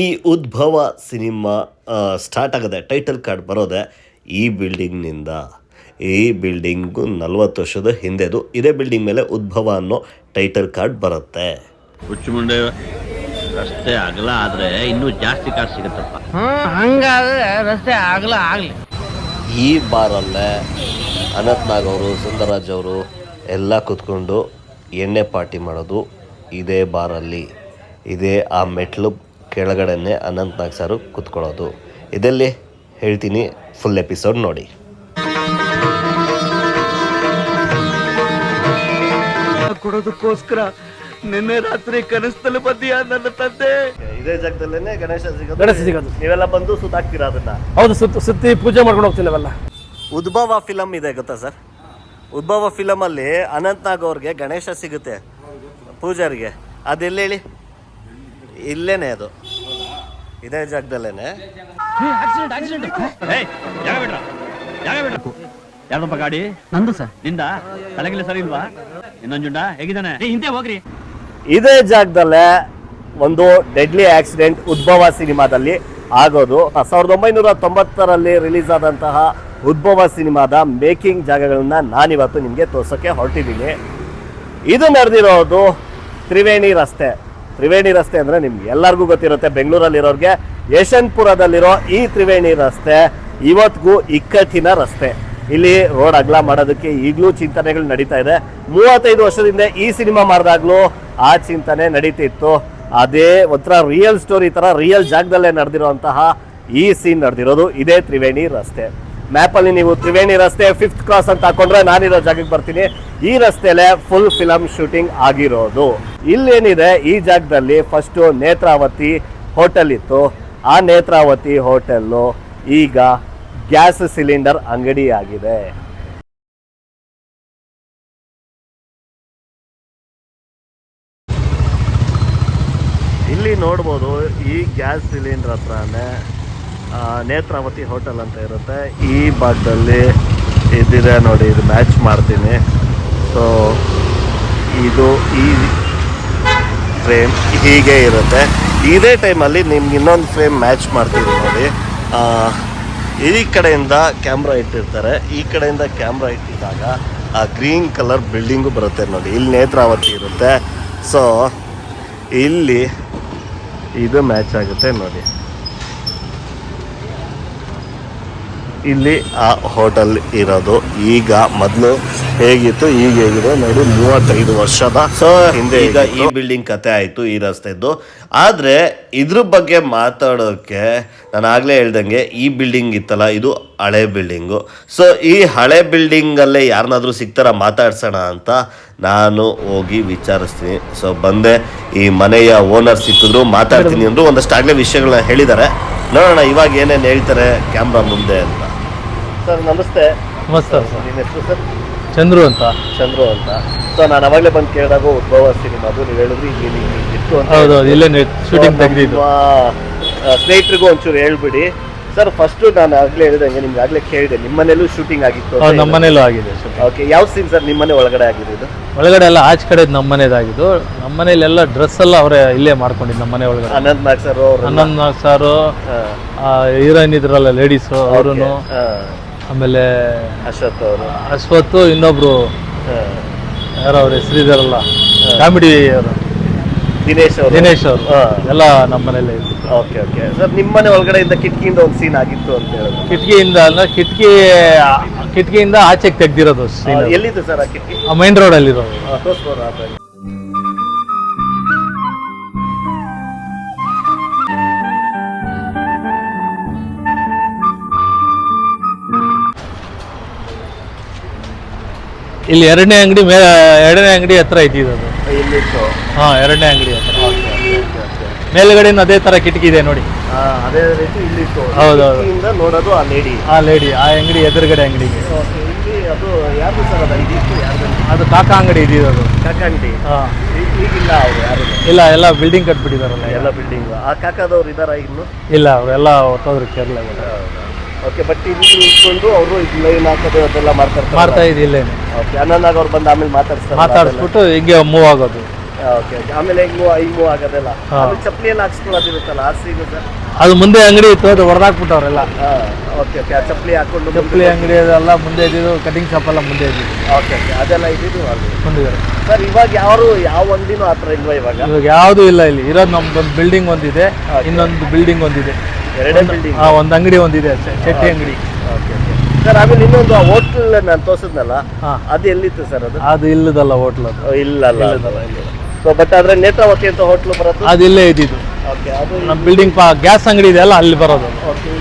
ಈ ಉದ್ಭವ cinema start ಆಗದೆ ಟೈಟಲ್ ಕಾರ್ಡ್ ಬರೋದೆ ಈ ಬಿಲ್ಡಿಂಗ್ನಿಂದ ಈ ಬಿಲ್ಡಿಂಗು ನಲ್ವತ್ತು ವರ್ಷದ ಹಿಂದೆದು ಇದೇ ಬಿಲ್ಡಿಂಗ್ ಮೇಲೆ ಉದ್ಭವ ಅನ್ನೋ ಟೈಟಲ್ ಕಾರ್ಡ್ ಬರುತ್ತೆ. ಹುಚ್ಚುಮುಂಡೆ ರಸ್ತೆ ಅಗಲ ಆದರೆ ಇನ್ನೂ ಜಾಸ್ತಿ ಕಾಸು ಸಿಗುತ್ತಪ್ಪ. ಹಂಗಾದ್ರೆ ರಸ್ತೆ ಆಗಲ ಆಗಲಿ. ಈ ಬಾರಲ್ಲೇ ಅನಂತ್ನಾಗ್ ಅವರು ಸುಂದರರಾಜ್ ಅವರು ಎಲ್ಲ ಕೂತ್ಕೊಂಡು ಎಣ್ಣೆ ಪಾರ್ಟಿ ಮಾಡೋದು ಇದೇ ಬಾರಲ್ಲಿ. ಇದೇ ಆ ಮೆಟ್ಲು ಕೆಳಗಡೆನೆ ಅನಂತ್ನಾಗ್ ಸಾರು ಕೂತ್ಕೊಳ್ಳೋದು. ಇದರಲ್ಲಿ ಹೇಳ್ತೀನಿ ಫುಲ್ ಎಪಿಸೋಡ್ ನೋಡಿ. ಕೊಡೋದಕ್ಕೋಸ್ಕರ ನಿನ್ನೆ ರಾತ್ರಿ ಕನಸದಲ್ಲಿ ಬಂದಿಯ ನನ್ನ ತಂದೆ? ಇದೇ ಜಾಗದಲ್ಲೇನೆ ಗಣೇಶ ಸಿಗೋದು. ಗಣೇಶ ಸಿಗೋದು. ನೀವೆಲ್ಲ ಬಂದು ಸುತ್ತಾಕ್ತೀರಾ ಅದನ್ನ? ಹೌದು ಸುತ್ತ ಸುತ್ತಿ ಪೂಜೆ ಮಾಡ್ಕೊಂಡು ಹೋಗ್ತೀನಿ ನಾವೆಲ್ಲ. ಉದ್ಭವ ಫಿಲಮ್ ಇದೆ ಗೊತ್ತಾ ಸರ್ ಉದ್ಭವ ಫಿಲಮ್ ಅಲ್ಲಿ ಅನಂತ್ನಾಗ್ ಅವ್ರಿಗೆ ಗಣೇಶ ಸಿಗುತ್ತೆ ಪೂಜಾರಿಗೆ. ಅದೆಲ್ಲ ಹೇಳಿ ಇಲ್ಲೇನೆ ಅದು. ಇದೇ ಜಾಗದಲ್ಲೇನೆ. ಗಾಡಿ? ನಂದು ಸರ್. ನಿಂದ? ತಲೆಗಿಲ್ಲ ಸರಿ ಇಲ್ವಾ? ಇನ್ನೊಂಜುಂಡ ಹೇಗಿದ್ದಾನೆ? ಹಿಂದೆ ಹೋಗ್ರಿ. ಇದೇ ಜಾಗದಲ್ಲೇ ಒಂದು ಡೆಡ್ಲಿ ಆಕ್ಸಿಡೆಂಟ್ ಉದ್ಭವ ಸಿನಿಮಾದಲ್ಲಿ ಆಗೋದು. ಸಾವಿರದ ಒಂಬೈನೂರ ತೊಂಬತ್ತರಲ್ಲಿ ರಿಲೀಸ್ ಆದಂತಹ ಉದ್ಭವ ಸಿನಿಮಾದ ಮೇಕಿಂಗ್ ಜಾಗಗಳನ್ನ ನಾನಿವತ್ತು ನಿಮಗೆ ತೋರ್ಸೋಕ್ಕೆ ಹೊರಟಿದ್ದೀನಿ. ಇದು ನಡೆದಿರೋದು ತ್ರಿವೇಣಿ ರಸ್ತೆ. ತ್ರಿವೇಣಿ ರಸ್ತೆ ಅಂದರೆ ನಿಮ್ಗೆ ಎಲ್ಲರಿಗೂ ಗೊತ್ತಿರುತ್ತೆ. ಬೆಂಗಳೂರಲ್ಲಿರೋರಿಗೆ ಯಶವಂತಪುರದಲ್ಲಿರೋ ಈ ತ್ರಿವೇಣಿ ರಸ್ತೆ ಇವತ್ತಿಗೂ ಇಕ್ಕಟ್ಟಿನ ರಸ್ತೆ. ಇಲ್ಲಿ ರೋಡ್ ಅಗಲ ಮಾಡೋದಕ್ಕೆ ಈಗಲೂ ಚಿಂತನೆಗಳು ನಡೀತಾ ಇದೆ. ಮೂವತ್ತೈದು ವರ್ಷದಿಂದ ಈ ಸಿನಿಮಾ ಮಾಡಿದಾಗ್ಲೂ ಆ ಚಿಂತನೆ ನಡೀತಿತ್ತು. ಅದೇ ಒಂಥರ ರಿಯಲ್ ಸ್ಟೋರಿ ತರ ರಿಯಲ್ ಜಾಗದಲ್ಲೇ ನಡೆದಿರುವಂತಹ ಈ ಸೀನ್ ನಡೆದಿರೋದು ಇದೇ ತ್ರಿವೇಣಿ ರಸ್ತೆ. ಮ್ಯಾಪಲ್ಲಿ ನೀವು ತ್ರಿವೇಣಿ ರಸ್ತೆ ಫಿಫ್ತ್ ಕ್ರಾಸ್ ಅಂತ ಹಾಕೊಂಡ್ರೆ ನಾನಿರೋ ಜಾಗಕ್ಕೆ ಬರ್ತೀನಿ. ಈ ರಸ್ತೆಲೆ ಫುಲ್ ಫಿಲಮ್ ಶೂಟಿಂಗ್ ಆಗಿರೋದು. ಇಲ್ಲೇನಿದೆ, ಈ ಜಾಗದಲ್ಲಿ ಫಸ್ಟು ನೇತ್ರಾವತಿ ಹೋಟೆಲ್ ಇತ್ತು. ಆ ನೇತ್ರಾವತಿ ಹೋಟೆಲ್ಲು ಈಗ ಗ್ಯಾಸ್ ಸಿಲಿಂಡರ್ ಅಂಗಡಿಯಾಗಿದೆ. ಇಲ್ಲಿ ನೋಡ್ಬೋದು ಈ ಗ್ಯಾಸ್ ಸಿಲಿಂಡರ್ ಹತ್ರನೇ ನೇತ್ರಾವತಿ ಹೋಟೆಲ್ ಅಂತ ಇರುತ್ತೆ. ಈ ಭಾಗದಲ್ಲಿ ಇದಿದೆ ನೋಡಿ, ಇದು ಮ್ಯಾಚ್ ಮಾಡ್ತೀನಿ. ಸೊ ಇದು ಈ ಫ್ರೇಮ್ ಹೀಗೆ ಇರುತ್ತೆ. ಇದೇ ಟೈಮಲ್ಲಿ ನಿಮ್ಗೆ ಇನ್ನೊಂದು ಫ್ರೇಮ್ ಮ್ಯಾಚ್ ಮಾಡ್ತೀವಿ ನೋಡಿ. ಈ ಕಡೆಯಿಂದ ಕ್ಯಾಮ್ರಾ ಇಟ್ಟಿರ್ತಾರೆ. ಈ ಕಡೆಯಿಂದ ಕ್ಯಾಮ್ರಾ ಇಟ್ಟಿದ್ದಾಗ ಆ ಗ್ರೀನ್ ಕಲರ್ ಬಿಲ್ಡಿಂಗು ಬರುತ್ತೆ ನೋಡಿ. ಇಲ್ಲಿ ನೇತ್ರಾವತಿ ಇರುತ್ತೆ. ಸೊ ಇಲ್ಲಿ ಇದು ಮ್ಯಾಚ್ ಆಗುತ್ತೆ ನೋಡಿ. ಇಲ್ಲಿ ಆ ಹೋಟೆಲ್ ಇರೋದು. ಈಗ ಮೊದಲು ಹೇಗಿತ್ತು ಈಗ ಹೇಗಿದೆ ನೋಡಿ ಮೂವತ್ತೈದು ವರ್ಷದ ಸೊ ಹಿಂದೆ ಈಗ ಈ ಬಿಲ್ಡಿಂಗ್ ಕತೆ ಆಯಿತು ಈ ರಸ್ತೆದ್ದು. ಆದರೆ ಇದ್ರ ಬಗ್ಗೆ ಮಾತಾಡೋಕ್ಕೆ ನಾನು ಆಗಲೇ ಹೇಳ್ದಂಗೆ ಈ ಬಿಲ್ಡಿಂಗ್ ಇತ್ತಲ್ಲ ಇದು ಹಳೆ ಬಿಲ್ಡಿಂಗು ಸೊ ಈ ಹಳೆ ಬಿಲ್ಡಿಂಗಲ್ಲೇ ಯಾರನ್ನಾದರೂ ಸಿಗ್ತಾರ ಮಾತಾಡ್ಸೋಣ ಅಂತ ನಾನು ಹೋಗಿ ವಿಚಾರಿಸ್ತೀನಿ. ಸೊ ಬಂದೆ ಈ ಮನೆಯ ಓನರ್ ಸಿಕ್ಕಿದ್ರು ಮಾತಾಡ್ತೀನಿ ಅಂದರು ಒಂದಷ್ಟು ಆಗಲೇ ವಿಷಯಗಳನ್ನ ಹೇಳಿದ್ದಾರೆ ನೋಡೋಣ ಇವಾಗ ಏನೇನು ಹೇಳ್ತಾರೆ ಕ್ಯಾಮ್ರಾ ಮುಂದೆ ಅಂತ. ಸರ್ ನಮಸ್ತೆ. ನಮಸ್ಕಾರ ಸರ್. ನಿಮ್ಮ ಹೆಸರು ಸರ್? ಚಂದ್ರು ಅಂತ. ಚಂದ್ರು ಅಂತ. ಸೊ ನಾನು ಅವಾಗಲೇ ಬಂದು ಕೇಳಿದಾಗ ಉದ್ಭವ ಸಿನಿಮಾದು ನೀವು ಹೇಳಿದ್ರಿ ಇಲ್ಲಿ ಹೌದು ಇಲ್ಲೇ ಶೂಟಿಂಗ್ ತೆಗೆದಿದ್ದು. ಸ್ನೇಹಿತರಿಗೂ ಒಂಚೂರು ಹೇಳ್ಬಿಡಿ. ಸರ್ ಫಸ್ಟ್ ನಾನು ಆಗ್ಲೇ ಹೇಳಿದಂಗೆ ನಿಮ್ಗೆ ಆಗ್ಲೇ ಕೇಳಿದೆ. ನಿಮ್ಮನೇಲೂ ಶೂಟಿಂಗ್ ಆಗಿತ್ತು ಹೌದು ನಮ್ಮ ಮನೇಲೂ ಆಗಿದೆ. ಓಕೆ ಯಾವ ಸೀನ್ ಸರ್ ನಿಮ್ಮನೆ ಒಳಗಡೆ ಆಗಿದೆ ಇದು? ಒಳಗಡೆ ಎಲ್ಲ ಆಚೆ ಕಡೆ ನಮ್ಮ ಮನೇದಾಗಿದ್ದು ನಮ್ಮ ಮನೇಲೆಲ್ಲ ಡ್ರೆಸ್ ಎಲ್ಲ ಅವರೇ ಇಲ್ಲೇ ಮಾಡ್ಕೊಂಡಿದ್ದು ನಮ್ಮ ಮನೆ ಒಳಗಡೆ. Anant Nag sir Anant Nag sir heroine ಇದ್ರಲ್ಲ ಲೇಡೀಸು ಅವರು ಆಮೇಲೆ ಅಶ್ವತ್ ಅವರು. ಅಶ್ವತ್ ಇನ್ನೊಬ್ರು ಯಾರೋ ಅವ್ರ ಹೆಸರಿದಾರಲ್ಲ ಕಾಮಿಡಿ ದಿನೇಶ್ ಅವರು. ದಿನೇಶ್ ಅವರು. ಎಲ್ಲ ನಮ್ಮ ಮನೇಲೆ ಓಕೆ ಓಕೆ. ಸರ್ ನಿಮ್ಮ ಮನೆ ಒಳಗಡೆಯಿಂದ ಕಿಟಕಿಯಿಂದ ಒಂದು ಸೀನ್ ಆಗಿತ್ತು ಅಂತ ಹೇಳಿದ್ರು. ಕಿಟಕಿಯಿಂದ ಅಲ್ಲ ಕಿಟಕಿ ಕಿಟಕಿಯಿಂದ ಆಚೆಗೆ ತೆಗ್ದಿರೋದು ಸೀನ್ ಎಲ್ಲಿದೆ ಸರ್ ಆ ಕಿಟಕಿ? ಮೈನ್ ರೋಡ್ ಅಲ್ಲಿರೋದು. ಇಲ್ಲಿ ಎರಡನೇ ಅಂಗಡಿ ಮೇ ಎರಡನೇ ಅಂಗಡಿ ಹತ್ರ ಇದ್ದಿದ್ದು ಇಲ್ಲಿತ್ತು ಹಾ ಎರಡನೇ ಅಂಗಡಿ ಹತ್ರ. ಮೇಲ್ಗಡೆ ಮೇಲ್ಗಡೆನೂ ಅದೇ ತರ ಕಿಟಕಿ ಇದೆ ನೋಡಿ. ಅದೇ ರೀತಿ ಇಲ್ಲಿತ್ತು ಹೌದು, ಹೌದು. ನೋಡೋದು ಆ ಲೇಡಿ. ಆ ಲೇಡಿ ಆ ಅಂಗಡಿ ಎದುರುಗಡೆ ಅಂಗಡಿಗೆ ಇಲ್ಲಿ ಅದು ಯಾರು ಸರ್ ಅದು? ಇದಿತ್ತು ಯಾರ್ದು? ಅದು ಕಾಕಾ ಅಂಗಡಿ ಇದ್ದಿದ್ದು ಕಾಕಂಡಿ ಹಾ. ಈಗಿಲ್ಲ ಅವ್ರು ಯಾರು? ಇಲ್ಲ ಎಲ್ಲ ಬಿಲ್ಡಿಂಗ್ ಕಟ್ಬಿಟ್ಟಿದಾರಲ್ಲ ಎಲ್ಲ ಬಿಲ್ಡಿಂಗ್. ಆ ಕಾಕದವ್ರು ಇದಾರ ಇನ್ನು? ಇಲ್ಲ ಅವರೆಲ್ಲ ಹೊತ್ತೋದ್ರು ಕೇರಳ ಓಕೆ ಬಟ್ ಇಲ್ಲಿ ನಿಂತ್ಕೊಂಡು ಅವರು ಲೈನ್ ಹಾಕೋದು ಅದೆಲ್ಲ ಮಾಡ್ತಾರೆ ಮಾಡ್ತಾ ಇದಿಲ್ಲ ಇಲ್ಲೇನೆ ಓಕೆ ಅನಂದಾಗ ಅವ್ರು ಬಂದು ಆಮೇಲೆ ಮಾತಾಡ್ತಾರೆ ಮಾತಾಡಿಸ್ಬಿಟ್ಟು ಹಿಂಗೆ ಮೂವ್ ಆಗೋದು. ಓಕೆ ಆಮೇಲೆ ಈಗ ಮೂವ್ ಆಗೋದೆಲ್ಲ? ಹಾ. ಆಮೇಲೆ ಚಪ್ಪಲಿ ಎಲ್ಲ ಹಾಕ್ಸ್ಕೊಳ್ಳೋದಿರುತ್ತಲ್ಲ ಆ ಸಿಗುತ್ತೆ ಅದು ಮುಂದೆ ಅಂಗಡಿ ಇತ್ತು ಅದು ಹೊಡೆದಾಕ್ಬಿಟ್ಟವ್ರೆಲ್ಲ ಓಕೆ ಓಕೆ ಆ ಚಪ್ಪಲಿ ಹಾಕೊಂಡು ಚಪ್ಪಲಿ ಅಂಗಡಿ ಅದೆಲ್ಲ ಮುಂದೆ ಇದ್ದಿದ್ದು ಕಟಿಂಗ್ ಶಾಪ್ ಎಲ್ಲ ಮುಂದೆ ಇದ್ದಿದ್ದು. ಓಕೆ ಓಕೆ ಅದೆಲ್ಲ ಇದ್ದಿದ್ದು ಅಲ್ಲಿ ಸರ್ ಇವಾಗ ಯಾರು ಯಾವ ಅಂಗಡಿನೂ ಆ ಥರ ಇಲ್ವಾ ಇವಾಗ? ಇವಾಗ ಯಾವುದೂ ಇಲ್ಲ ಇಲ್ಲಿ. ಇರೋದು ನಮ್ದೊಂದು ಬಿಲ್ಡಿಂಗ್ ಒಂದಿದೆ ಇನ್ನೊಂದು ಬಿಲ್ಡಿಂಗ್ ಒಂದಿದೆ. ಎರಡೇ ಬಿಲ್ಡಿಂಗ್ ಆ ಒಂದು ಅಂಗಡಿ ಒಂದಿದೆ ಅಷ್ಟೇ ಚಟ್ಟಿ ಅಂಗಡಿ. ಸರ್ ಆಮೇಲೆ ಇನ್ನೊಂದು ಹೋಟ್ಲ್ ನಾನು ತೋರಿಸಿದ್ನಲ್ಲ ಹಾ. ಅದು ಎಲ್ಲಿತ್ತು ಸರ್ ಅದು? ಅದು ಇಲ್ಲದಲ್ಲ ಹೋಟ್ಲ್ ಅದು. ಇಲ್ಲ ಸೊ ಬಟ್ ಆದ್ರೆ ನೇತ್ರಾವತಿ ಅಂತ ಹೋಟ್ಲು ಬರೋದು? ಅದು ಇಲ್ಲೇ ಇದ್ದಿದ್ದು. ಓಕೆ ಅದು ನಮ್ಮ ಬಿಲ್ಡಿಂಗ್ ಪಾ ಗ್ಯಾಸ್ ಅಂಗಡಿ ಇದೆ ಅಲ್ಲ ಅಲ್ಲಿ ಬರೋದು.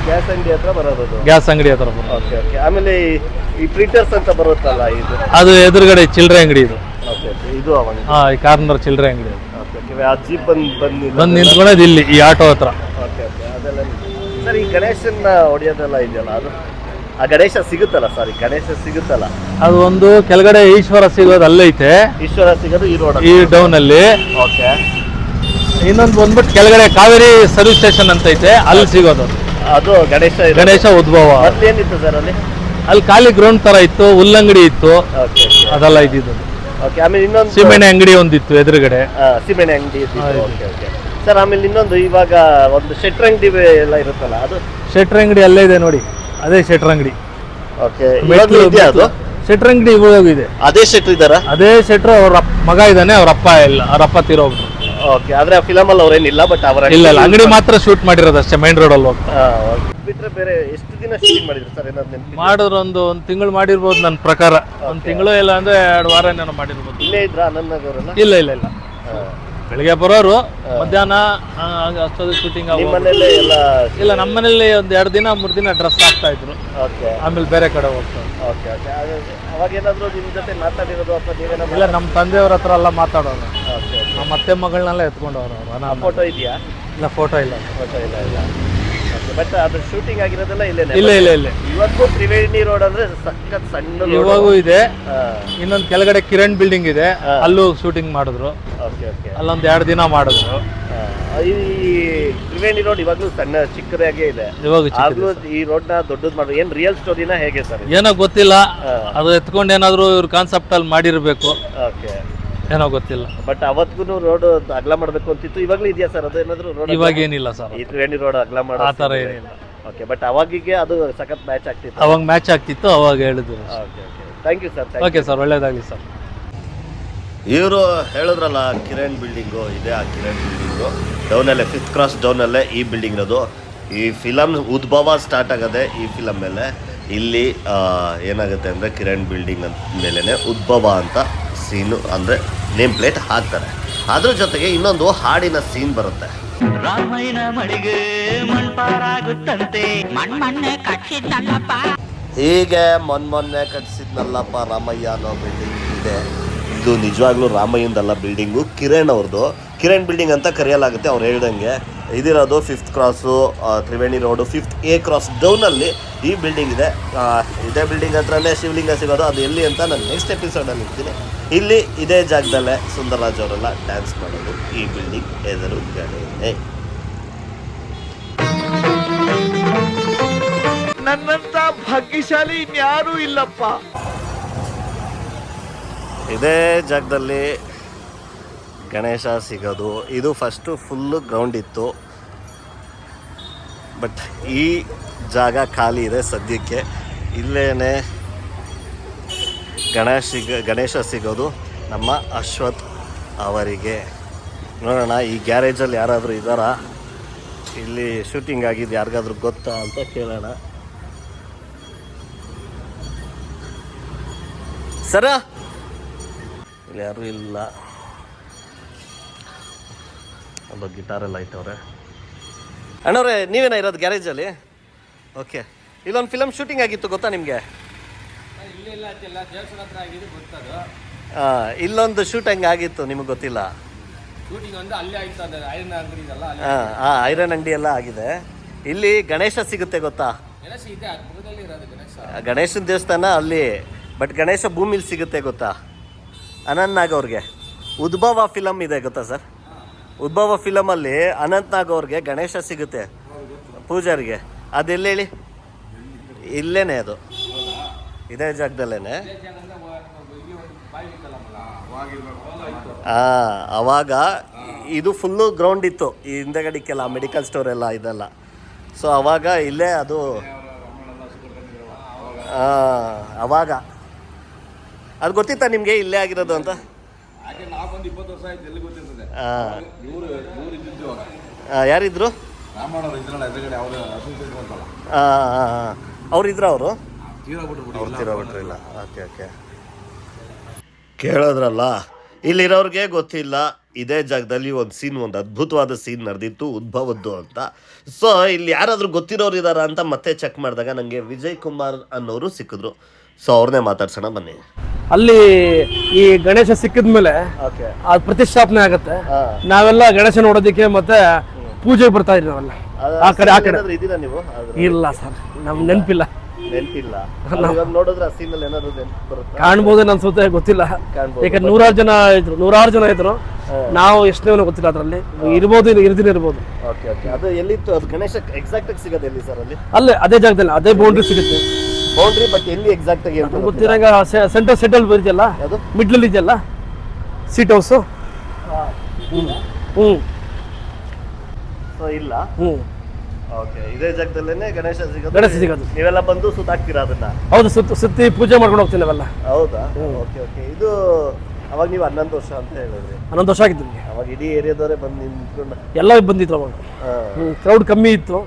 ಗ್ಯಾಸ್ ಅಂಗಡಿ ಹತ್ರ ಬರೋದು ಗ್ಯಾಸ್ ಅಂಗಡಿ ಹತ್ರ ಬರೋದು. ಓಕೆ ಓಕೆ ಆಮೇಲೆ ಈ- ಪ್ರಿಂಟರ್ಸ್ ಅಂತ ಬರುತ್ತಲ್ಲ ಇದು? ಅದು ಎದುರುಗಡೆ ಚಿಲ್ಲರೆ ಅಂಗಡಿ ಇದು. ಇದು ಹಾಂ ಈ ಕಾರ್ನರ್ ಚಿಲ್ಲರೆ ಅಂಗಡಿ. ಓಕೆ ಓಕೆ ಆ ಜೀಪ್ ಬಂದು ಬಂದು ಬಂದು ನಿಂತ್ಕೊಳ್ಳೋದು ಇಲ್ಲಿ ಈ ಆಟೋ ಹತ್ರ. ಸರ್ ಈ ಗಣೇಶನ ಹೊಡೆಯೋದೆಲ್ಲ ಇದೆಯಲ್ಲ ಅದು ಆ ಗಣೇಶ ಸಿಗುತ್ತಲ್ಲ ಸಾರಿ ಗಣೇಶ ಸಿಗುತ್ತಲ್ಲ? ಅದು ಒಂದು ಕೆಳಗಡೆ ಈಶ್ವರ ಸಿಗೋದು ಅಲ್ಲೈತೆ. ಈಶ್ವರ ಸಿಗೋದು ಈ ರೋಡ್ ಈ ಡೌನ್ ಅಲ್ಲಿ ಓಕೆ. ಇನ್ನೊಂದು ಬಂದ್ಬಿಟ್ಟು ಕೆಳಗಡೆ ಕಾವೇರಿ ಸರ್ವಿಸ್ ಸ್ಟೇಷನ್ ಅಂತ ಐತೆ ಅಲ್ಲಿ ಸಿಗೋದು. ಅದು. ಗಣೇಶ ಗಣೇಶ ಉದ್ಭವ. ಮತ್ತೇನಿತ್ತು ಸರ್ ಅಲ್ಲಿ? ಅಲ್ಲಿ ಖಾಲಿ ಗ್ರೌಂಡ್ ತರ ಇತ್ತು ಹುಲ್ಲಂಗಡಿ ಇತ್ತು. ಓಕೆ ಅದೆಲ್ಲ ಇದ್ದಿದ್ದು. ಓಕೆ ಆಮೇಲೆ ಇನ್ನೊಂದು ಸಿಮೆಣೆ ಅಂಗಡಿ ಒಂದಿತ್ತು ಎದುರುಗಡೆ. ಸಿಮೆಣೆ ಅಂಗಡಿ ಓಕೆ ಓಕೆ. ಸರ್ ಆಮೇಲೆ ಇನ್ನೊಂದು ಇವಾಗ ಒಂದು ಶೆಟ್ರ್ ಅಂಗಡಿ ಎಲ್ಲ ಇರುತ್ತಲ್ಲ ಅದು? ಶೆಟ್ರ್ ಅಂಗಡಿ ಅಲ್ಲೇ ಇದೆ ನೋಡಿ ಅದೇ ಶೆಟ್ರ್ ಅಂಗಡಿ ಓಕೆ ಮೆಟ್ಲು- ಇದೆಯಾ ಅದು? ಶೆಟ್ರ್ ಅಂಗಡಿ ಇವಾಗ ಇದೆ. ಅದೇ ಶೆಟ್ರ್ ಇದ್ದಾರಾ? ಅದೇ ಶೆಟ್ರ್ ಅವ್ರ ಅಪ್- ಮಗ ಇದ್ದಾನೆ ಅವ್ರ ಅಪ್ಪ ಇಲ್ಲ ಅವ್ರ ಅಪ್ಪ ತೀರೋಗ್ರು ಓಕೆ ಆದ್ರೆ ಆ ಫಿಲಮ್ ಅಲ್ಲಿ ಅವ್ರೇನಿಲ್ಲ ಬಟ್ ಅವರ ಇಲ್ಲ ಇಲ್ಲ ಅಂಗಡಿ ಮಾತ್ರ ಶೂಟ್ ಮಾಡಿರೋದು ಅಷ್ಟೇ ಮೈನ್ ರೋಡ್ ಅಲ್ಲಿ ಹೋಗ್ತಾ. ಬಿಟ್ರೆ ಬೇರೆ ಎಷ್ಟು ದಿನ ಶೂಟಿಂಗ್ ಮಾಡಿದ್ರು ಸರ್ ಏನಾದ್ರು ನೆನಪು ಮಾಡಿದ್ರು ಒಂದು ಒಂದು ತಿಂಗಳು ಮಾಡಿರ್ಬೋದು ನನ್ನ ಪ್ರಕಾರ. ಒಂದು ತಿಂಗಳು ಇಲ್ಲ ಅಂದ್ರೆ ಎರಡು ವಾರ ಏನೋ ಮಾಡಿರ್ಬೋದು. ಇಲ್ಲೇ ಇದ್ರ ಆನಂದ್ ನಗರಲ್ಲ ಇಲ್ಲ ಇಲ್ಲ. ಇಲ್ಲ ಬೆಳಿಗ್ಗೆ ಬರೋರು ಮಧ್ಯಾಹ್ನ ಅಷ್ಟೊಂದು ಶೂಟಿಂಗ್ ನಿಮ್ಮ ಮನೇಲೆ ಎಲ್ಲ ಇಲ್ಲ ನಮ್ಮ ಮನೇಲಿ ಒಂದು ಎರಡು ದಿನ ಮೂರು ದಿನ ಡ್ರೆಸ್ ಹಾಕ್ತಾ ಇದ್ರು. ಓಕೆ ಆಮೇಲೆ ಬೇರೆ ಕಡೆ ಹೋಗ್ತಾರೆ ಓಕೆ ಓಕೆ ಅವಾಗ ಏನಾದ್ರು ನಿಮ್ ಜೊತೆ ಮಾತಾಡಿರೋದು ಅಥವಾ ನೀವೇನೋ ಇಲ್ಲ ನಮ್ಮ ತಂದೆಯವ್ರ ಹತ್ರ ಎಲ್ಲ ಮಾತಾಡೋರು. ಓಕೆ ನಮ್ಮ ಅತ್ತೆ ಮಗಳನ್ನೆಲ್ಲ ಎತ್ಕೊಂಡವ್ರು ಅವರು ಫೋಟೋ ಇದೆಯಾ? ಇಲ್ಲ ಫೋಟೋ ಇಲ್ಲ. ಫೋಟೋ ಇಲ್ಲ ಇಲ್ಲ. ಬಟ್ ಅದು ಶೂಟಿಂಗ್ ಆಗಿರೋದೆಲ್ಲ ಇಲ್ಲೇ ಇಲ್ಲ ಇಲ್ಲ ಇಲ್ಲ. ಇವತ್ತು ತ್ರಿವೇಣಿ ರೋಡ್ ಅಂದ್ರೆ ಸಖತ್ ಸಣ್ಣ. ಇವಾಗೂ ಇದೆ. ಇನ್ನೊಂದು ಕೆಳಗಡೆ ಕಿರಣ್ ಬಿಲ್ಡಿಂಗ್ ಇದೆ. ಅಲ್ಲೂ ಶೂಟಿಂಗ್ ಮಾಡಿದ್ರು. ಓಕೆ ಓಕೆ ಅಲ್ಲೊಂದು ಎರಡು ದಿನ ಮಾಡಿದ್ರು ಈ ತ್ರಿವೇಣಿ ರೋಡ್ ಇವಾಗ್ಲೂ ಸಣ್ಣ ಚಿಕ್ಕದಾಗೆ ಇದೆ. ಇವಾಗ ಚಿಕ್ಕದು. ಆಗ್ಲೂ ಈ ರೋಡ್ನ ದೊಡ್ಡದ್ ಮಾಡ್ರು ಏನ್ ರಿಯಲ್ ಸ್ಟೋರಿನ ಹೇಗೆ ಸರ್ ಏನೋ ಗೊತ್ತಿಲ್ಲ. ಅದು ಎತ್ಕೊಂಡು ಏನಾದ್ರು ಇವ್ರ ಕಾನ್ಸೆಪ್ಟ್ ಅಲ್ಲಿ ಮಾಡಿರ್ಬೇಕು. ಓಕೆ ಏನೋ ಗೊತ್ತಿಲ್ಲ. ಬಟ್ ಅವತ್ತಿಗೂ ರೋಡ್ ಅಗಲ ಮಾಡ್ಬೇಕು ಅಂತಿತ್ತು. ಇವಾಗ್ಲೂ ಇದೆಯಾ ಸರ್ ಅದು ಏನಾದ್ರು ರೋಡ್ ಇವಾಗ ಏನಿಲ್ಲ ಸರ್ ಈ ತ್ರಿವೇಣಿ ರೋಡ್ ಅಗಲ ಮಾಡೋ ಆ ಥರ ಏನಿಲ್ಲ. ಓಕೆ ಬಟ್ ಅವಾಗಿಗೆ ಅದು ಸಖತ್ ಮ್ಯಾಚ್ ಆಗ್ತಿತ್ತು. ಅವಾಗ ಮ್ಯಾಚ್ ಆಗ್ತಿತ್ತು ಅವಾಗ ಹೇಳಿದ್ರು. Okay okay thank you sir okay sir ಒಳ್ಳೇದಾಗಲಿ ಸರ್ ಇವರು ಹೇಳಿದ್ರಲ್ಲ ಕಿರಣ್ ಬಿಲ್ಡಿಂಗು ಇದೆ ಆ ಕಿರಣ್ ಬಿಲ್ಡಿಂಗು ಡೌನಲ್ಲೇ ಫಿಫ್ತ್ ಕ್ರಾಸ್ ಡೌನಲ್ಲೇ ಈ ಬಿಲ್ಡಿಂಗ್ ಇರೋದು. ಈ ಫಿಲಮ್ ಉದ್ಭವ ಸ್ಟಾರ್ಟ್ ಆಗೋದೆ ಈ ಫಿಲಮ್ ಮೇಲೆ ಇಲ್ಲಿ ಏನಾಗುತ್ತೆ ಅಂದರೆ ಕಿರಣ್ ಬಿಲ್ಡಿಂಗ್ ಅಂತ ಮೇಲೇ ಉದ್ಭವ ಅಂತ ಸೀನು ಅಂದರೆ ನೇಮ್ ಪ್ಲೇಟ್ ಹಾಕ್ತಾರೆ. ಅದ್ರ ಜೊತೆಗೆ ಇನ್ನೊಂದು ಹಾಡಿನ ಸೀನ್ ಬರುತ್ತೆ. ರಾಮಯ್ಯನ ಮಳಿಗೆ ಮಣ್ಪಾರಾಗುತ್ತಂತೆ ಮಣ್ಮಣ್ಣೆ ಕಟ್ಟಿದ್ದಲ್ಲಪ್ಪ ಹೀಗೆ ಮೊನ್ನೆ ಕಟ್ಸಿದ್ನಲ್ಲಪ್ಪ ರಾಮಯ್ಯ ಅನ್ನೋ ಬಿಲ್ಡಿಂಗ್ ಇದೆ. ಇದು ನಿಜವಾಗ್ಲೂ ರಾಮಯ್ಯಂದಲ್ಲ ಬಿಲ್ಡಿಂಗು ಕಿರಣ್ ಅವ್ರದ್ದು ಕಿರಣ್ ಬಿಲ್ಡಿಂಗ್ ಅಂತ ಕರೆಯಲಾಗುತ್ತೆ, ಅವ್ರು ಹೇಳ್ದಂಗೆ. ಇದಿರೋದು fifth cross Triveni road fifth A cross ಡೌನಲ್ಲಿ ಈ ಬಿಲ್ಡಿಂಗ್ ಇದೆ. ಇದೇ ಬಿಲ್ಡಿಂಗ್ ಹತ್ರನೇ ಶಿವಲಿಂಗ ಸಿಗೋದು, ಅದು ಎಲ್ಲಿ ಅಂತ ನಾನು ನೆಕ್ಸ್ಟ್ ಎಪಿಸೋಡಲ್ಲಿ ಇರ್ತೀನಿ ಇಲ್ಲಿ ಇದೇ ಜಾಗದಲ್ಲೇ ಸುಂದರರಾಜ್ ಅವರೆಲ್ಲ ಡ್ಯಾನ್ಸ್ ಮಾಡೋದು ಈ ಬಿಲ್ಡಿಂಗ್ ಎದುರು ಎದುರುಗಡೆನೆ ನನ್ನಂತ ಭಾಗ್ಯಶಾಲಿ ಇನ್ಯಾರೂ ಇಲ್ಲಪ್ಪ. ಇದೇ ಜಾಗದಲ್ಲಿ ಗಣೇಶ ಸಿಗೋದು. ಇದು ಫಸ್ಟು ಫುಲ್ಲು ಗ್ರೌಂಡ್ ಇತ್ತು. ಬಟ್ ಈ ಜಾಗ ಖಾಲಿ ಇದೆ ಸದ್ಯಕ್ಕೆ. ಇಲ್ಲೇ ಗಣೇಶ ಗಣೇಶ ಸಿಗೋದು ನಮ್ಮ ಅಶ್ವಥ್ ಅವರಿಗೆ. ನೋಡೋಣ, ಈ ಗ್ಯಾರೇಜಲ್ಲಿ ಯಾರಾದರೂ ಇದ್ದಾರಾ? ಇಲ್ಲಿ ಶೂಟಿಂಗ್ ಆಗಿದ್ದು ಯಾರಿಗಾದ್ರೂ ಗೊತ್ತಾ ಅಂತ ಕೇಳೋಣ. ಸರ ಇಲ್ಲಿ ಯಾರು ಇಲ್ಲ. ಒಬ್ಬ ಗಿಟಾರೆಲ್ಲ ಐತವ್ರೆ ಅಣ್ಣವ್ರೆ, ನೀವೇನ ಇರೋದು ಗ್ಯಾರೇಜಲ್ಲಿ ಓಕೆ ಇಲ್ಲೊಂದು ಫಿಲಮ್ ಶೂಟಿಂಗ್ ಆಗಿತ್ತು ಗೊತ್ತಾ ನಿಮಗೆ? ಹಾಂ ಇಲ್ಲೊಂದು ಶೂಟಿಂಗ್ ಆಗಿತ್ತು, ನಿಮಗೆ ಗೊತ್ತಿಲ್ಲ? ಹಾಂ ಹಾಂ ಐರನ್ ಅಂಗಡಿ ಎಲ್ಲ ಆಗಿದೆ. ಇಲ್ಲಿ ಗಣೇಶ ಸಿಗುತ್ತೆ ಗೊತ್ತಾ? ಗಣೇಶನ ದೇವಸ್ಥಾನ ಅಲ್ಲಿ ಬಟ್ ಗಣೇಶ ಭೂಮಿಲಿ ಸಿಗುತ್ತೆ ಗೊತ್ತಾ? ಅನಂತ್ ನಾಗ್ ಅವ್ರಿಗೆ. ಉದ್ಭವ ಫಿಲಮ್ ಇದೆ ಗೊತ್ತಾ ಸರ್? ಉದ್ಭವ ಫಿಲಮಲ್ಲಿ ಅನಂತ್ ನಾಗ್ ಅವ್ರಿಗೆ ಗಣೇಶ ಸಿಗುತ್ತೆ ಪೂಜಾರಿಗೆ. ಅದೆಲ್ಲ ಹೇಳಿ ಇಲ್ಲೇನೆ ಅದು. ಇದೇ ಜಾಗದಲ್ಲೇನೆ. ಆ, ಅವಾಗ ಇದು ಫುಲ್ಲು ಗ್ರೌಂಡ್ ಇತ್ತು. ಈ ಹಿಂದೆಗಡಿಕ್ಕೆಲ್ಲ ಮೆಡಿಕಲ್ ಸ್ಟೋರ್ ಎಲ್ಲ ಇದೆಲ್ಲ. ಸೊ ಅವಾಗ ಇಲ್ಲೇ ಅದು ಅವಾಗ. ಅದು ಗೊತ್ತಿತ್ತಾ ನಿಮಗೆ ಇಲ್ಲೇ ಆಗಿರೋದು ಅಂತ? ಯಾರಿದ್ರು? ಅವ್ರು ಇದ್ರ ಅವರು? ಅವ್ರು ತೀರೋಗ್ಬಿಟ್ರಿಲ್ಲ ಓಕೆ ಓಕೆ. ಕೇಳೋದ್ರಲ್ಲ ಇಲ್ಲಿರೋರ್ಗೆ ಗೊತ್ತಿಲ್ಲ ಇದೇ ಜಾಗದಲ್ಲಿ ಒಂದು ಸೀನ್ ಒಂದು ಅದ್ಭುತವಾದ ಸೀನ್ ನಡೆದಿತ್ತು ಉದ್ಭವದ್ದು ಅಂತ. ಸೊ ಇಲ್ಲಿ ಯಾರಾದರೂ ಗೊತ್ತಿರೋರು ಇದ್ದಾರಾ ಅಂತ ಮತ್ತೆ ಚೆಕ್ ಮಾಡಿದಾಗ ನನಗೆ ವಿಜಯ್ ಕುಮಾರ್ ಅನ್ನೋರು ಸಿಕ್ಕಿದ್ರು. ಸೊ ಅವ್ರನ್ನೇ ಮಾತಾಡ್ಸೋಣ ಬನ್ನಿ. ಅಲ್ಲಿ ಈ ಗಣೇಶ ಸಿಕ್ಕಿದ್ಮೇಲೆ ಓಕೆ. ಅದು ಪ್ರತಿಷ್ಠಾಪನೆ ಆಗುತ್ತೆ. ನಾವೆಲ್ಲ ಗಣೇಶ ನೋಡೋದಕ್ಕೆ ಮತ್ತೆ ಪೂಜೆಗೆ ಬರ್ತಾ ಇದ್ರಿ ನಾವೆಲ್ಲ. ಆ ಕಡೆ ಆ ಕಡೆ. ಇದೀರಾ ನೀವು? ಇಲ್ಲ ಸರ್ ನಮ್ ನೆನಪಿಲ್ಲ. ನೆನಪಿಲ್ಲ. ಇವಾಗ ನೋಡಿದ್ರೆ ಆ ಸೀನಲ್ಲಿ ಏನಾದ್ರು ನೆನಪು ಬರುತ್ತಾ? ಕಾಣ್ಬೋದು ಅನ್ಸುತ್ತೆ ಗೊತ್ತಿಲ್ಲ. ಕಾಣ್ಬೋದು. ಯಾಕಂದ್ರೆ ನೂರಾರು ಜನ ಇದ್ರು ನೂರಾರು ಜನ ಇದ್ರು. ನಾವು ಎಷ್ಟನೇ ಗೊತ್ತಿಲ್ಲ ಅದ್ರಲ್ಲಿ. ಇರ್ಬೋದು ಇರ್ದಿನ ಇರ್ಬೋದು. Okay okay. ಅದು ಎಲ್ಲಿತ್ತು? ಅದು ಗಣೇಶ ಎಕ್ಸಾಕ್ಟ್ ಆಗಿ ಸಿಗೋದು ಎಲ್ಲಿ ಸರ್ ಅಲ್ಲಿ? ಅಲ್ಲೇ ಅದೇ ಜಾಗದಲ್ಲಿ ಅದೇ ಬೌಂಡ್ರಿ ಸಿಗುತ್ತೆ. ಬೌಂಡ್ರಿ ಬಟ್ ಎಲ್ಲಿ ಎಕ್ಸಾಕ್ಟ್ ಆಗಿ ಅಂತ ಗೊತ್ತಿರಂಗ ಸೆಂಟರ್ ಸೆಟಲ್ ಇದೆಯಲ್ಲ ಯಾವುದು? ಮಿಡ್ಲಲ್ಲಿ ಇದೆಯಲ್ಲ? ಸೀಟ್ ಹೌಸು ಹ್ಞೂ ಸೊ ಇಲ್ಲ. ಹ್ಞೂ ಓಕೆ ಇದೇ ಜಾಗದಲ್ಲೇನೆ ಗಣೇಶ ಸಿಗೋದು. ಗಣೇಶ ಸಿಗೋದು. ನೀವೆಲ್ಲ ಬಂದು ಸುತ್ತಾಕ್ತೀರಾ ಅದನ್ನ? ಹೌದು ಸುತ್ತ ಸುತ್ತಿ ಪೂಜೆ ಮಾಡ್ಕೊಂಡು ಹೋಗ್ತೀನಿ ನಾವೆಲ್ಲ. ಹೌದಾ? ಓಕೆ ಓಕೆ ಇದು ಅವಾಗ ನೀವು ಹನ್ನೊಂದು ವರ್ಷ ಅಂತ ಹೇಳಿದ್ರಿ. ಹನ್ನೊಂದು ವರ್ಷ ಆಗಿದ್ದು ನಿಮಗೆ. ಅವಾಗ ಇಡೀ ಏರಿಯಾದವರೇ ಬಂದು ನಿಂತ್ಕೊಂಡು ಎಲ್ಲ ಬಂದಿದ್ರು ಅವಾಗ. ಕ್ರೌಡ್ ಕಮ್ಮಿ ಇತ್ತು.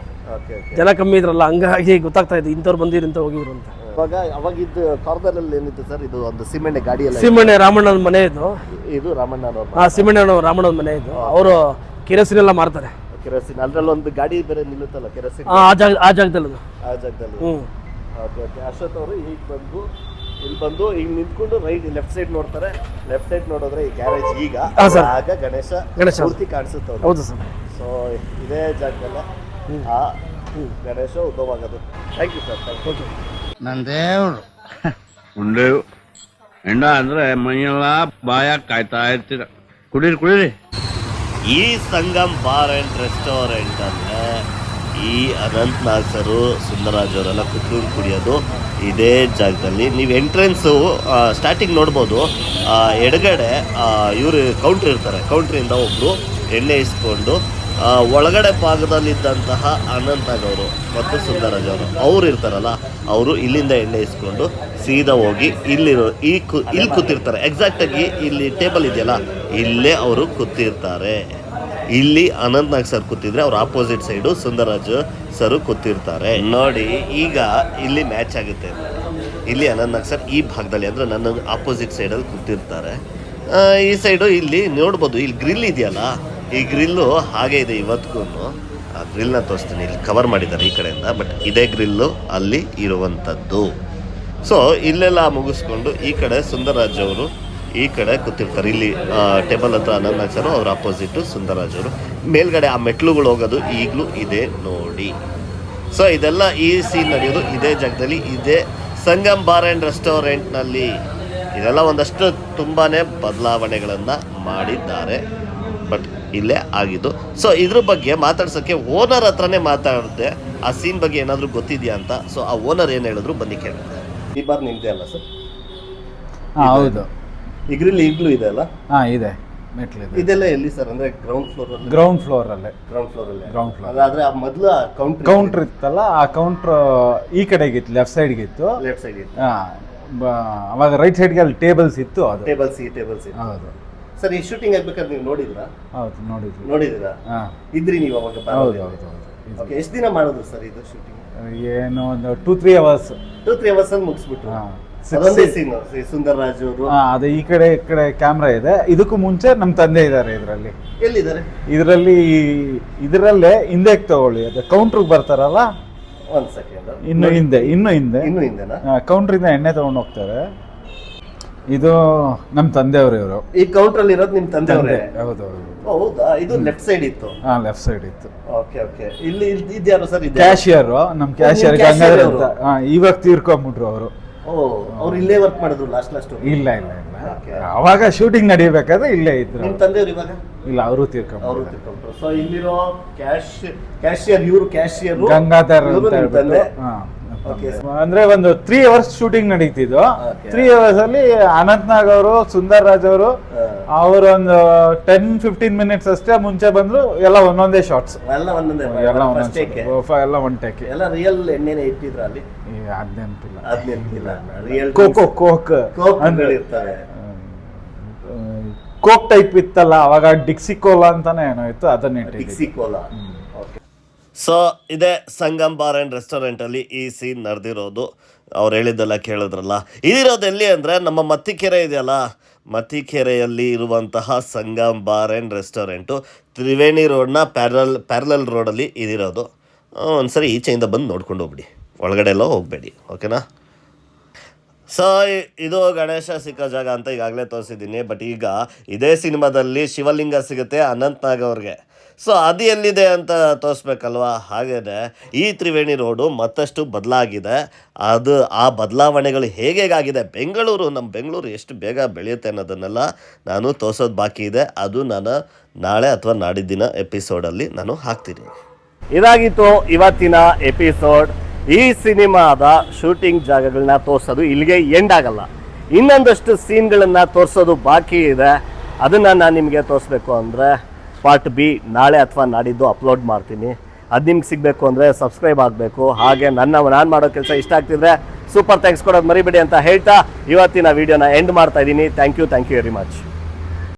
ಜನ ಕಮ್ಮಿ ಇದ್ರಲ್ಲ ಹಂಗಾಗಿ ಗೊತ್ತಾಗ್ತಾ ಇದೆ ಇಂಥವ್ರು ಬಂದಿದ್ರು ಇಂಥ ಹೋಗಿದ್ರು ಅಂತ. ಅವಾಗ ಅವಾಗ ಇದು ಕಾರ್ನರ್ ಅಲ್ಲಿ ಏನಿತ್ತು ಸರ್ ಇದು ಒಂದು ಸಿಮೆಂಟ್ ಗಾಡಿ ಎಲ್ಲ ಸೀಮಣ್ಣೆ ರಾಮಣ್ಣನ ಮನೆ ಇದು. ಇದು ರಾಮಣ್ಣ ಆ ಸೀಮಣ್ಣನ ರಾಮಣ್ಣನ ಮನೆ ಇದು. ಅವರು ಕೆರಸಿನ ಎಲ್ಲ ಮಾರ್ತಾರೆ. ಕೆರೋಸಿನ್ ಅದ್ರಲ್ಲಿ ಒಂದು ಗಾಡಿ ಬೇರೆ ನಿಲ್ಲುತ್ತಲ್ಲ ಕೆರೆಸಿನ? ಆ ಜಾಗ ಆ ಜಾಗದಲ್ಲಿ ಅದು. ಆ ಜಾಗದಲ್ಲಿ. ಹ್ಞೂ ಓಕೆ ಓಕೆ ಅಶ್ವಥ್ ಅವರು ಈಗ ಬಂದು ಇಲ್ಲಿ ಬಂದು ಈಗ ನಿಂತ್ಕೊಂಡು ರೈಟ್ ಲೆಫ್ಟ್ ಸೈಡ್ ನೋಡ್ತಾರೆ. ಲೆಫ್ಟ್ ಸೈಡ್ ನೋಡಿದ್ರೆ ಈ ಗ್ಯಾರೇಜ್ ಈಗ. ಹಾ, sir. ಆಗ ಗಣೇಶ ಗಣೇಶ. ಮೂರ್ತಿ ಕಾಣಿಸುತ್ತೆ. ಹೌದು ಸರ್ ಸೊ ಇದೇ ಜಾಗದಲ್ಲ. ಆ ಗಣೇಶ ಉದ್ಭವ ಆಗೋದು. Thank you sir thank you ನನ್ನ ದೇವ್ರು. ಉಂಡೆ ಹೆಂಡ ಅಂದ್ರೆ ಮೈಯೆಲ್ಲ ಬಾಯ ಕಾಯ್ತಾ ಇರ್ತೀರ. ಕುಡೀರಿ ಕುಡೀರಿ. ಈ ಸಂಗಮ್ ಬಾರ್ ಆ್ಯಂಡ್ ರೆಸ್ಟೋರೆಂಟ್ ಅಂದರೆ ಈ ಅನಂತ್ ನಾಗ್ ಸರು ಸುಂದರಾಜ್ ಅವರೆಲ್ಲ ಕುತ್ಕೊಂಡು ಕುಡಿಯೋದು ಇದೇ ಜಾಗದಲ್ಲಿ. ನೀವು ಎಂಟ್ರೆನ್ಸು ಸ್ಟಾರ್ಟಿಂಗ್ ನೋಡ್ಬೋದು. ಎಡಗಡೆ ಇವರು ಕೌಂಟ್ರ್ ಇರ್ತಾರೆ. ಕೌಂಟ್ರಿಂದ ಒಬ್ಬರು ಎಣ್ಣೆ ಇಸ್ಕೊಂಡು ಒಳಗಡೆ ಭಾಗದಲ್ಲಿದ್ದಂತಹ ಅನಂತಗೌರು ಮತ್ತು ಸುಂದರಾಜ್ ಅವರು, ಅವ್ರು ಇರ್ತಾರಲ್ಲ, ಅವರು ಇಲ್ಲಿಂದ ಎಣ್ಣೆ ಇಸ್ಕೊಂಡು ಸೀದಾ ಹೋಗಿ ಇಲ್ಲಿರೋ, ಈ ಕು, ಇಲ್ಲಿ ಕೂತಿರ್ತಾರೆ. ಎಕ್ಸಾಕ್ಟಾಗಿ ಇಲ್ಲಿ ಟೇಬಲ್ ಇದೆಯಲ್ಲ, ಇಲ್ಲೇ ಅವರು ಕೂತಿರ್ತಾರೆ. ಇಲ್ಲಿ ಅನಂತ್ ನಾಗ್ ಸರ್ ಕೂತಿದ್ರೆ ಅವ್ರ ಆಪೋಸಿಟ್ ಸೈಡು ಸುಂದರಾಜ್ ಸರ್ ಕೂತಿರ್ತಾರೆ. ನೋಡಿ, ಈಗ ಇಲ್ಲಿ ಮ್ಯಾಚ್ ಆಗುತ್ತೆ ಇಲ್ಲಿ ಅನಂತ್ ನಾಗ್ ಸರ್ ಈ ಭಾಗದಲ್ಲಿ ಅಂದ್ರೆ ನನ್ನ ಆಪೋಸಿಟ್ ಸೈಡಲ್ಲಿ ಕೂತಿರ್ತಾರೆ. ಈ ಸೈಡು ಇಲ್ಲಿ ನೋಡ್ಬೋದು, ಇಲ್ಲಿ ಗ್ರಿಲ್ ಇದೆಯಲ್ಲ ಈ ಗ್ರಿಲ್ಲು ಹಾಗೆ ಇದೆ ಇವತ್ತಿಗೂ ಆ ಗ್ರಿಲ್ನ ತೋರಿಸ್ತೀನಿ, ಇಲ್ಲಿ ಕವರ್ ಮಾಡಿದ್ದಾರೆ ಈ ಕಡೆಯಿಂದ ಬಟ್ ಇದೇ ಗ್ರಿಲ್ಲು ಅಲ್ಲಿ ಇರುವಂಥದ್ದು. ಸೊ ಇಲ್ಲೆಲ್ಲ ಮುಗಿಸ್ಕೊಂಡು ಈ ಕಡೆ ಸುಂದರರಾಜ್ ಅವರು ಈ ಕಡೆ ಕೂತಿರ್ತಾರೆ. ಇಲ್ಲಿ ಟೇಬಲ್ ಹತ್ರ ಅನಂತ್ ಅವ್ರ ಆಪೋಸಿಟ್ ಸುಂದರರಾಜ್ ಅವರು. ಮೇಲ್ಗಡೆ ಆ ಮೆಟ್ಲುಗಳು ಹೋಗೋದು ಈಗಲೂ ಇದೆ ನೋಡಿ. ಸೊ ಇದೆಲ್ಲ ಈ ಸೀನ್ ನಡೆಯೋದು ಇದೇ ಜಾಗದಲ್ಲಿ, ಇದೇ ಸಂಗಮ್ ಬಾರ್ ಆ್ಯಂಡ್ ರೆಸ್ಟೋರೆಂಟ್ನಲ್ಲಿ. ಇದೆಲ್ಲ ಒಂದಷ್ಟು ತುಂಬಾ ಬದಲಾವಣೆಗಳನ್ನು ಮಾಡಿದ್ದಾರೆ. ಬಟ್ ಇಲ್ಲೇ ಆಗಿದ್ದು. ಸೊ ಇದ್ರ ಬಗ್ಗೆ ಮಾತಾಡ್ಸೋಕ್ಕೆ ಓನರ್ ಹತ್ರನೇ ಮಾತಾಡಿದೆ ಆ ಸೀನ್ ಬಗ್ಗೆ ಏನಾದರೂ ಗೊತ್ತಿದೆಯಾ ಅಂತ? ಸೊ ಆ ಓನರ್ ಏನು ಹೇಳಿದ್ರು? ಬನ್ನಿ ಕೇಳಿದೆ ಈ ಬಾರ್ ನಿಂತೆ ಅಲ್ಲ ಸರ್ ಹಾಂ ಹೌದು. ಇಗ್ರಿಲ್ ಈಗಲೂ ಇದೆ ಅಲ್ಲ? ಹಾಂ ಇದೆ. ಮೆಟ್ಲಿದೆ. ಇದೆಲ್ಲ ಎಲ್ಲಿ ಸರ್ ಅಂದ್ರೆ ಗ್ರೌಂಡ್ ಫ್ಲೋರ್ ಅಲ್ಲಿ? ಗ್ರೌಂಡ್ ಫ್ಲೋರಲ್ಲೇ ಗ್ರೌಂಡ್ ಫ್ಲೋರ್ ಅಲ್ಲಿ? Ground floor. ಅದಾದ್ರೆ ಆ ಮೊದಲು ಕೌಂಟರ್ ಕೌಂಟ್ರ್ ಇತ್ತಲ್ಲ ಆ ಕೌಂಟರ್ ಈ ಕಡೆಗೆ ಇತ್ತು ಲೆಫ್ಟ್ ಸೈಡ್ಗಿತ್ತು ಲೆಫ್ಟ್ ಸೈಡ್ ಇತ್ತು. ಹಾಂ ಅವಾಗ ರೈಟ್ ಸೈಡ್ಗೆ ಅಲ್ಲಿ ಟೇಬಲ್ಸ್ ಇತ್ತು ಅದು. ಟೇಬಲ್ಸ್ ಈ ಟೇಬಲ್ಸ್ ಹೌದು. ಸರ್ ಈ ಶೂಟಿಂಗ್ ಆಗ್ಬೇಕಾದ್ರೆ ನೀವು ನೋಡಿದ್ರಾ? ಹೌದು ನೋಡಿದ್ವಿ. ನೋಡಿದಿರಾ? ಹಾಂ. ಇದ್ರಿ ನೀವು ಅವಾಗ ಹೌದು ಹೌದು ಹೌದು ಇದು ಓಕೆ ಎಷ್ಟು ದಿನ ಮಾಡಿದ್ರು ಸರ್ ಇದು ಶೂಟಿಂಗ್ ಏನು ಒಂದು two three hours two three hours ಅಲ್ಲಿ ಮುಗಿಸ್ಬಿಟ್ರು. ಹಾಂ. ಅದೊಂದೇ ಸೀನ್ ಸುಂದರ್ ರಾಜ್ ಅವರು. ಅದು ಈ ಕಡೆ ಈ ಕಡೆ ಕ್ಯಾಮ್ರಾ ಇದೆ. ಇದಕ್ಕೂ ಮುಂಚೆ ನಮ್ಮ ತಂದೆ ಇದ್ದಾರೆ ಇದರಲ್ಲಿ. ಎಲ್ಲಿದ್ದಾರೆ? ಇದರಲ್ಲಿ ಇದರಲ್ಲೇ ಹಿಂದೆ ತಗೊಳ್ಳಿ ಅದು ಕೌಂಟ್ರಿಗೆ ಬರ್ತಾರಲ್ಲ? ಒಂದ್ ಸೆಕೆಂಡ್ ಇನ್ನು ಹಿಂದೆ ಇನ್ನು ಹಿಂದೆ. ಇನ್ನು ಹಿಂದೆನಾ? ಕೌಂಟ್ರಿಂದ ಎಣ್ಣೆ ತಗೊಂಡು ಹೋಗ್ತಾರೆ. ಇದು ನಮ್ಮ ತಂದೆಯವರು ಇವರು. ಈ ಕೌಂಟರ್ ಅಲ್ಲಿ ಇರೋದು ನಿಮ್ ತಂದೆ ಅವರೇ ಹೌದು. ಹೌದಾ? ಇದು ಲೆಫ್ಟ್ ಸೈಡ್ ಇತ್ತು. ಹಾ ಲೆಫ್ಟ್ ಸೈಡ್ ಇತ್ತು. Okay okay. ಇಲ್ಲಿ ಇದ್ಯಾರು ಸರ್ ಇದೆ? ಕ್ಯಾಶಿಯರ್ ನಮ್ಮ ಕ್ಯಾಶಿಯರ್ ಗಂಗಾಧರ್ ಅಂತ. ಹಾ ಇವಾಗ ತೀರ್ಕೊಂಬಿಟ್ರು ಅವರು. ಓ ಅವ್ರು ಇಲ್ಲೇ ವರ್ಕ್ ಮಾಡಿದ್ರು ಲಾಸ್ಟ್ ಲಾಸ್ಟ್ ಇಲ್ಲ ಇಲ್ಲ. ಇಲ್ಲ. ಅವಾಗ ಶೂಟಿಂಗ್ ನಡಿಬೇಕಾದ್ರೆ ಇಲ್ಲೇ ಇದ್ರು. ನಿಮ್ಮ ತಂದೆಯವ್ರು ಇವಾಗ? ಇಲ್ಲ ಅವರು ಅವರು ತೀರ್ಕೊಂಡ್ರು ಸೊ ಇಲ್ಲಿರೋ ಕ್ಯಾಶ್ ಕ್ಯಾಶಿಯರ್ ಇವರು ಕ್ಯಾಶಿಯರ್ ಗಂಗಾಧರ್ ಅಂತ ಹೇಳ್ಬಿಟ್ಟು ಅಂದ್ರೆ ಒಂದು ತ್ರೀ ಅವರ್ಸ್ ಶೂಟಿಂಗ್ ನಡೀತಿದ್ದು. ತ್ರೀ ಅವರ್ಸ್ ಅಲ್ಲಿ ಅನಂತ್ ನಾಗ್ ಅವರು ಸುಂದರ್ ರಾಜ್ ಅವರು ಅವರೊಂದು ಟೆನ್ ಫಿಫ್ಟೀನ್ ಮಿನಿಟ್ಸ್ ಅಷ್ಟೇ ಮುಂಚೆ ಬಂದ್ರು ಎಲ್ಲ ಒಂದೊಂದೇ ಶಾರ್ಟ್ಸ್ ಎಲ್ಲ ಒಂದೊಂದೇ ಎಲ್ಲ ಒನ್ ಟೇಕ್ ಎಲ್ಲ ರಿಯಲ್ ಎಣ್ಣೆನೆ ಇಟ್ಟಿದ್ರ ಅಲ್ಲಿ? ರಿಯಲ್ ಕೋಕೋ ಕೋಕ್ ಅಂದ್ರೆ ಇರ್ತವೆ ಕೋಕ್ ಟೈಪ್ ಇತ್ತಲ್ಲ ಅವಾಗ ಡಿಕ್ಸಿಕೋಲಾ ಅಂತಾನೆ ಏನೋ ಇತ್ತು ಅದನ್ನ ಡಿಕ್ಸಿ ಕೋಲಾ ಸೊ ಇದೇ ಸಂಗಮ್ ಬಾರ್ ಆ್ಯಂಡ್ ರೆಸ್ಟೋರೆಂಟಲ್ಲಿ ಈ ಸೀನ್ ನಡೆದಿರೋದು. ಅವ್ರು ಹೇಳಿದ್ದೆಲ್ಲ ಕೇಳಿದ್ರಲ್ಲ. ಇದಿರೋದು ಎಲ್ಲಿ ಅಂದರೆ ನಮ್ಮ ಮತ್ತಿಕೆರೆ ಇದೆಯಲ್ಲ? ಮತ್ತಿಕೆರೆಯಲ್ಲಿ ಇರುವಂತಹ Sangam bar and restaurant. Triveni ರೋಡ್ನ parallel, parallel ರೋಡಲ್ಲಿ ಇದಿರೋದು. ಒಂದ್ಸರಿ ಈಚೆಯಿಂದ ಬಂದು ನೋಡ್ಕೊಂಡು ಹೋಗ್ಬಿಡಿ. ಒಳಗಡೆ ಎಲ್ಲ ಹೋಗಬೇಡಿ, ಓಕೆನಾ? ಸೊ ಇದು ಗಣೇಶ ಸಿಕ್ಕ ಜಾಗ ಅಂತ ಈಗಾಗಲೇ ತೋರಿಸಿದ್ದೀನಿ. ಬಟ್ ಈಗ ಇದೇ ಸಿನಿಮಾದಲ್ಲಿ ಶಿವಲಿಂಗ ಸಿಗುತ್ತೆ ಅನಂತ್ ನಾಗ್ ಅವ್ರಿಗೆ. ಸೊ ಅದು ಎಲ್ಲಿದೆ ಅಂತ ತೋರಿಸ್ಬೇಕಲ್ವಾ? ಹಾಗೇ ಈ ತ್ರಿವೇಣಿ ರೋಡು ಮತ್ತಷ್ಟು ಬದಲಾಗಿದೆ. ಅದು ಆ ಬದಲಾವಣೆಗಳು ಹೇಗೇಗಾಗಿದೆ? ಬೆಂಗಳೂರು, ನಮ್ಮ ಬೆಂಗಳೂರು ಎಷ್ಟು ಬೇಗ ಬೆಳೆಯುತ್ತೆ ಅನ್ನೋದನ್ನೆಲ್ಲ ನಾನು ತೋರಿಸೋದು ಬಾಕಿ ಇದೆ. ಅದು ನಾನು ನಾಳೆ ಅಥವಾ ನಾಡಿದ್ದಿನ ಎಪಿಸೋಡಲ್ಲಿ ನಾನು ಹಾಕ್ತೀನಿ. ಇದಾಗಿತ್ತು ಇವತ್ತಿನ ಎಪಿಸೋಡ್. ಈ ಸಿನಿಮಾದ ಶೂಟಿಂಗ್ ಜಾಗಗಳನ್ನ ತೋರಿಸೋದು ಇಲ್ಲಿಗೆ ಎಂಡ್ ಆಗಲ್ಲ. ಇನ್ನೊಂದಷ್ಟು ಸೀನ್ಗಳನ್ನು ತೋರಿಸೋದು ಬಾಕಿ ಇದೆ. ಅದನ್ನು ನಾನು ನಿಮಗೆ ತೋರಿಸ್ಬೇಕು ಅಂದರೆ ಪಾರ್ಟ್ ಬಿ ನಾಳೆ ಅಥವಾ ನಾಡಿದ್ದು ಅಪ್ಲೋಡ್ ಮಾಡ್ತೀನಿ. ಅದು ನಿಮ್ಗೆ ಸಿಗಬೇಕು ಅಂದರೆ ಸಬ್ಸ್ಕ್ರೈಬ್ ಆಗಬೇಕು. ಹಾಗೆ ನನ್ನ ನಾನು ಮಾಡೋ ಕೆಲಸ ಇಷ್ಟ ಆಗ್ತಿದ್ರೆ ಸೂಪರ್ ಥ್ಯಾಂಕ್ಸ್ ಕೊಡೋದು ಮರಿಬೇಡಿ ಅಂತ ಹೇಳ್ತಾ ಇವತ್ತಿನ ವಿಡಿಯೋನ ಎಂಡ್ ಮಾಡ್ತಾ ಇದ್ದೀನಿ. Thank you thank you very much.